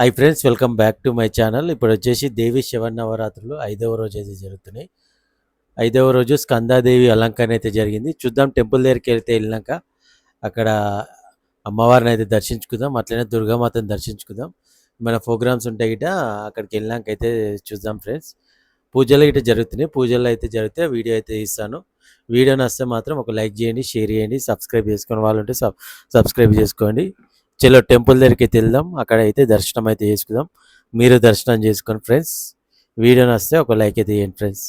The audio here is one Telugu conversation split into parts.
Hi friends welcome back to my channel ఇప్పుడు వచ్చేసి దేవి శివనవరాత్రులు ఐదవ రోజు అయితే జరుగుతున్నాయి. ఐదవ రోజు స్కందాదేవి అలంకరణ అయితే జరిగింది. చూద్దాం టెంపుల్ దగ్గరికి వెళ్తే వెళ్ళినాక అక్కడ అమ్మవారిని అయితే దర్శించుకుందాం. అట్లనే దుర్గామాతను దర్శించుకుందాం. మన ప్రోగ్రామ్స్ ఉంటాయి గిట అక్కడికి వెళ్ళినాక అయితే చూద్దాం ఫ్రెండ్స్ పూజలు గిట జరుగుతున్నాయి. పూజలు అయితే జరిగితే వీడియో అయితే ఇస్తాను. వీడియో నస్తే మాత్రం ఒక లైక్ చేయండి షేర్ చేయండి సబ్స్క్రైబ్ చేసుకుని వాళ్ళు ఉంటే సబ్ సబ్స్క్రైబ్ చేసుకోండి. చలో టెంపుల్ దగ్గరికి వెళ్దాం. అక్కడ అయితే దర్శనం అయితే చేసుకుందాం. మీరు దర్శనం చేసుకోండి ఫ్రెండ్స్ వీడియో నచ్చితే ఒక లైక్ అయితే చేయండి ఫ్రెండ్స్.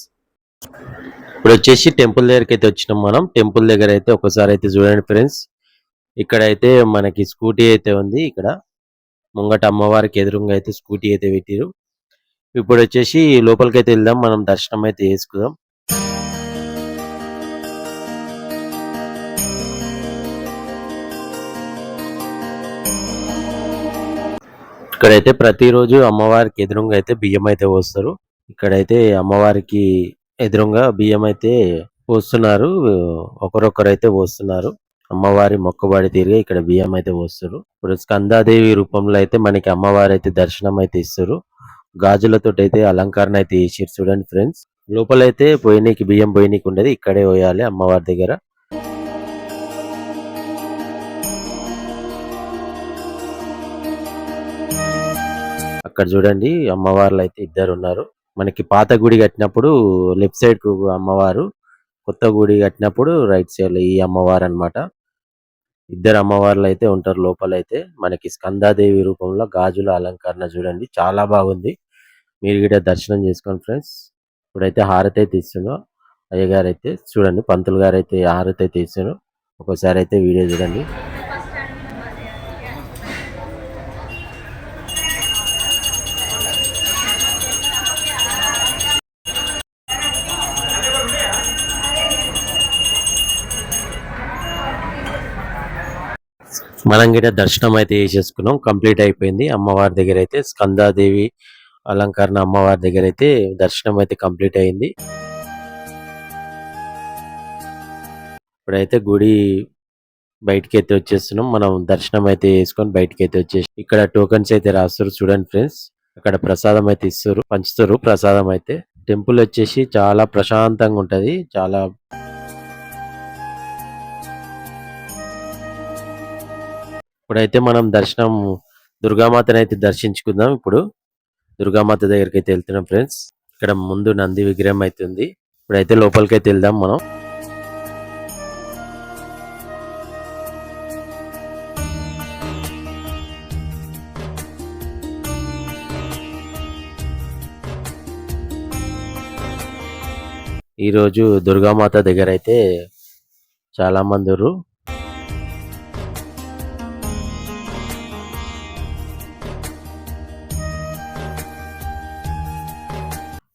ఇప్పుడు వచ్చేసి టెంపుల్ దగ్గరికి అయితే వచ్చినాం మనం. టెంపుల్ దగ్గర అయితే ఒకసారి అయితే చూడండి ఫ్రెండ్స్. ఇక్కడ అయితే మనకి స్కూటీ అయితే ఉంది ఇక్కడ. ముంగట అమ్మవారికి ఎదురుగా అయితే స్కూటీ అయితే పెట్టిరు. ఇప్పుడు వచ్చేసి లోపలికి అయితే వెళ్దాం. మనం దర్శనం అయితే చేసుకుందాం. ఇక్కడైతే ప్రతిరోజు అమ్మవారికి ఎదురుగా అయితే బియ్యం అయితే పోస్తారు. ఇక్కడైతే అమ్మవారికి ఎదురుగా బియ్యం అయితే పోస్తున్నారు. ఒకరొకరు అయితే పోస్తున్నారు. అమ్మవారి మొక్కబడి తిరిగి ఇక్కడ బియ్యం అయితే పోస్తారు ఇప్పుడు స్కందాదేవి రూపంలో అయితే మనకి అమ్మవారి అయితే దర్శనం అయితే ఇస్తారు గాజులతో అయితే అలంకరణ అయితే చేసిరు చూడండి ఫ్రెండ్స్. లోపలైతే పోయినీకి బియ్యం పోయినీకి ఉండేది. ఇక్కడే పోయాలి అమ్మవారి దగ్గర. అక్కడ చూడండి అమ్మవార్లు అయితే ఇద్దరు ఉన్నారు మనకి పాత గుడి కట్టినప్పుడు లెఫ్ట్ సైడ్కు అమ్మవారు కొత్త గుడి కట్టినప్పుడు రైట్ సైడ్ ఈ అమ్మవారు అన్నమాట ఇద్దరు అమ్మవార్లు అయితే ఉంటారు లోపల అయితే మనకి స్కందాదేవి రూపంలో గాజుల అలంకరణ చూడండి చాలా బాగుంది. మీరు కూడా దర్శనం చేసుకోండి ఫ్రెండ్స్. ఇప్పుడైతే హారతి అయితే అయ్యగారు అయితే చూడండి పంతులు గారు అయితే హారతి అయితే ఇస్తున్నారు. ఒకసారి అయితే వీడియో చూడండి. మనం కూడా దర్శనం అయితే చేసేసుకున్నాం. కంప్లీట్ అయిపోయింది. అమ్మవారి దగ్గర అయితే స్కందాదేవి అలంకరణ అమ్మవారి దగ్గర అయితే దర్శనం అయితే కంప్లీట్ అయింది. ఇప్పుడైతే గుడి బయటికి అయితే వచ్చేస్తున్నాం. మనం దర్శనం అయితే చేసుకొని బయటికి అయితే వచ్చేసి ఇక్కడ టోకెన్స్ అయితే రాస్తారు చూడండి ఫ్రెండ్స్ అక్కడ ప్రసాదం అయితే ఇస్తారు పంచుతారు ప్రసాదం అయితే. టెంపుల్ వచ్చేసి చాలా ప్రశాంతంగా ఉంటది. చాలా ఇప్పుడైతే మనం దర్శనం దుర్గామాతని అయితే దర్శించుకుందాం ఇప్పుడు. దుర్గామాత దగ్గరికి అయితే వెళ్తున్నాం ఫ్రెండ్స్. ఇక్కడ ముందు నంది విగ్రహం అయితే ఉంది. ఇప్పుడైతే లోపలికి అయితే వెళ్దాం మనం. ఈ రోజు దుర్గామాత దగ్గర అయితే చాలా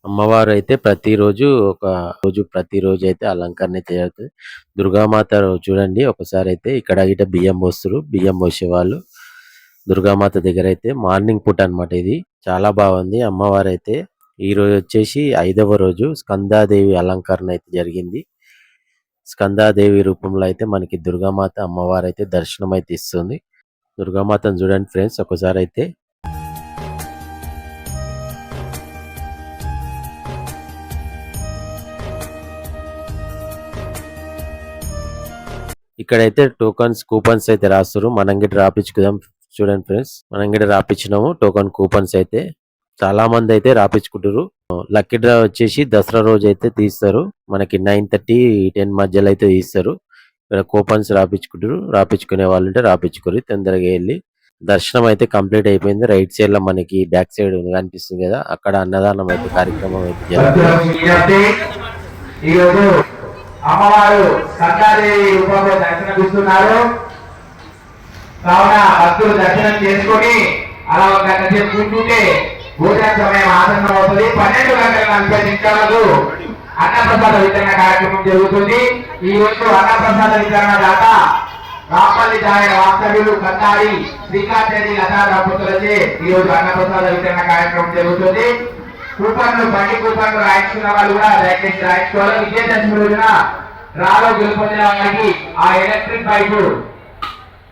అమ్మవారు అయితే ప్రతిరోజు ఒక రోజు ప్రతిరోజు అయితే అలంకరణ అయితే జరుగుతుంది దుర్గామాత చూడండి ఒకసారి అయితే ఇక్కడ ఇట బియ్యం పోస్తారు బియ్యం పోసేవాళ్ళు దుర్గామాత దగ్గర అయితే మార్నింగ్ పూట అనమాట ఇది. చాలా బాగుంది. అమ్మవారు అయితే ఈ రోజు వచ్చేసి ఐదవ రోజు స్కందాదేవి అలంకరణ అయితే జరిగింది. స్కందాదేవి రూపంలో అయితే మనకి దుర్గామాత అమ్మవారు అయితే దర్శనం అయితే ఇస్తుంది. దుర్గామాతను చూడండి ఫ్రెండ్స్ ఒకసారి అయితే ఇక్కడైతే టోకన్స్ కూపన్స్ అయితే రాస్తారు మనం గిట్ట రాపించుకుందాం చూడండి ఫ్రెండ్స్. మనం గిట్ట రాపించినాము టోకన్ కూపన్స్ అయితే. చాలా మంది అయితే రాపించుకుంటారు లక్కీ డ్రా వచ్చేసి దసరా రోజు అయితే తీస్తారు. మనకి నైన్ థర్టీ టెన్ మధ్యలో అయితే తీస్తారు. ఇక్కడ కూపన్స్ రాపించుకుంటారు రాపించుకునే వాళ్ళు ఉంటే రాపించుకోరు తొందరగా వెళ్ళి దర్శనం అయితే కంప్లీట్ అయిపోయింది. రైట్ సైడ్లో మనకి బ్యాక్ సైడ్ కనిపిస్తుంది కదా. అక్కడ అన్నదానం అయితే కార్యక్రమం అయితే జరుగుతుంది. అమ్మవారు సంగాదేవి రూపంలో దర్శనమిస్తున్నారు. కావున భక్తులు దర్శనం చేసుకుని అలా ఒక గంట సేపు కూర్చుంటే భోజన సమయం ఆసన్నం అవుతుంది పన్నెండు గంటల నలభై నిమిషాలకు అన్నప్రసాద వితరణ కార్యక్రమం జరుగుతుంది. ఈ రోజు అన్నప్రసాద వితరణ దాత రాపల్లి జాయ వాస్తవ్యులు కందారి శ్రీకాంత్ రెడ్డి లతా దంపతులచే ఈ రోజు అన్నప్రసాద వితరణ కార్యక్రమం జరుగుతుంది. కూపన్లు బండి కూపన్లు రాయించుకున్న వాళ్ళు కూడా దయచేసి రాయించుకోవాలి. విజయదశమి రోజున రాలో గెలుపొందిన వారికి ఆ ఎలక్ట్రిక్ బైక్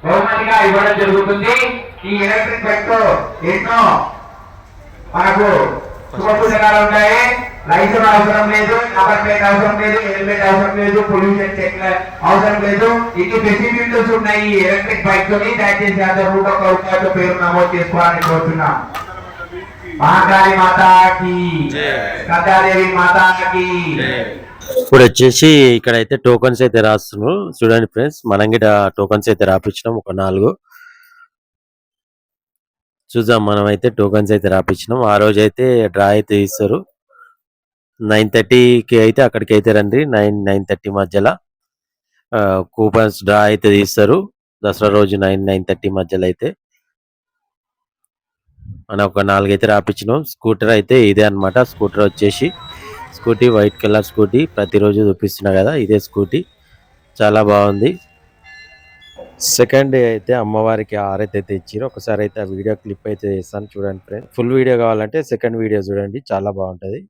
బహుమతిగా ఇవ్వడం జరుగుతుంది. ఈ ఎలక్ట్రిక్ బైక్తో ఎన్నో మనకు శుభసూచకాలు ఉంటాయి. లైసెన్స్ అవసరం లేదు నంబర్ ప్లేట్ అవసరం లేదు హెల్మెట్ అవసరం లేదు పొల్యూషన్ చెక్ అవసరం లేదు. ఇన్ని ఫెసిలిటీస్ ఉన్నాయి ఈ ఎలక్ట్రిక్ బైక్ తోని. దయచేసి అందరూ నూట ఒక్క రూపాయలతో పేరు నమోదు చేసుకోవాలని కోరుతున్నాం మహాకాళి మాతాకి. కథాదేవి మాతాకి. ఇప్పుడు వచ్చేసి ఇక్కడైతే టోకన్స్ అయితే రాస్తున్నారు చూడండి ఫ్రెండ్స్ మనం గిట టోకన్స్ అయితే రాపించినాం ఒక నాలుగు. చూద్దాం మనం అయితే టోకన్స్ అయితే రాపించినాం ఆ రోజు అయితే డ్రా అయితే ఇస్తారు. నైన్ థర్టీకి అయితే అక్కడికి అయితే రండి. నైన్ నైన్ థర్టీ మధ్యలో కూపన్స్ డ్రా అయితే తీస్తారు. దసరా రోజు నైన్ నైన్ థర్టీ మధ్యలో అయితే. మనం ఒక నాలుగైతే రాపించినాం స్కూటర్ అయితే ఇదే అన్నమాట. స్కూటర్ వచ్చేసి స్కూటీ వైట్ కలర్ స్కూటీ ప్రతిరోజు చూపిస్తున్నా కదా ఇదే స్కూటీ. చాలా బాగుంది. సెకండ్ డే అయితే అమ్మవారికి ఆరైతే అయితే ఇచ్చారు ఒకసారి అయితే ఆ వీడియో క్లిప్ అయితే చేస్తాను చూడండి ఫ్రెండ్స్. ఫుల్ వీడియో కావాలంటే సెకండ్ వీడియో చూడండి చాలా బాగుంటది.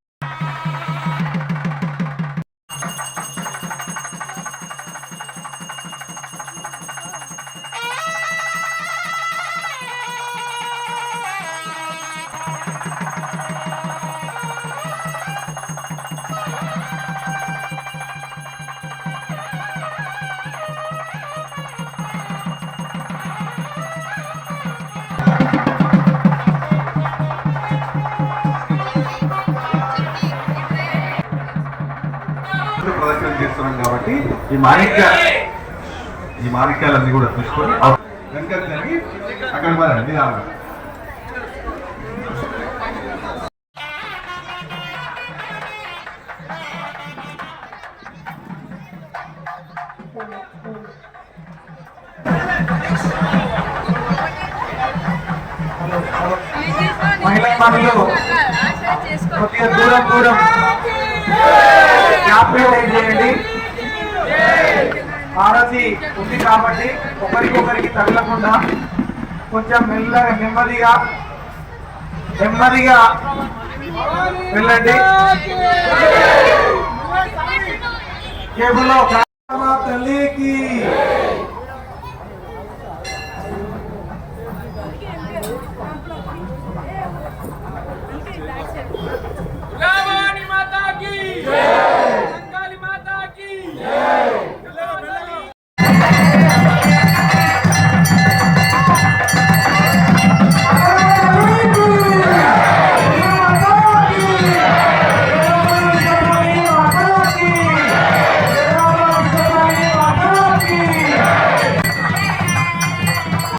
చేస్తున్నాం కాబట్టి ఈ మాణిక్య ఈ మాణిక్యాలన్నీ కూడా చూసుకొని వెనక జరిగి అక్కడ మరి నిదానంగా కొద్దిగా దూరం దూరం. చేయండి. హారతి ఉంది కాబట్టి ఒకరికొకరికి తగలకుండా కొంచెం మెల్లగా నెమ్మదిగా నెమ్మదిగా వెళ్ళండి. కేబుల్లో తల్లికి.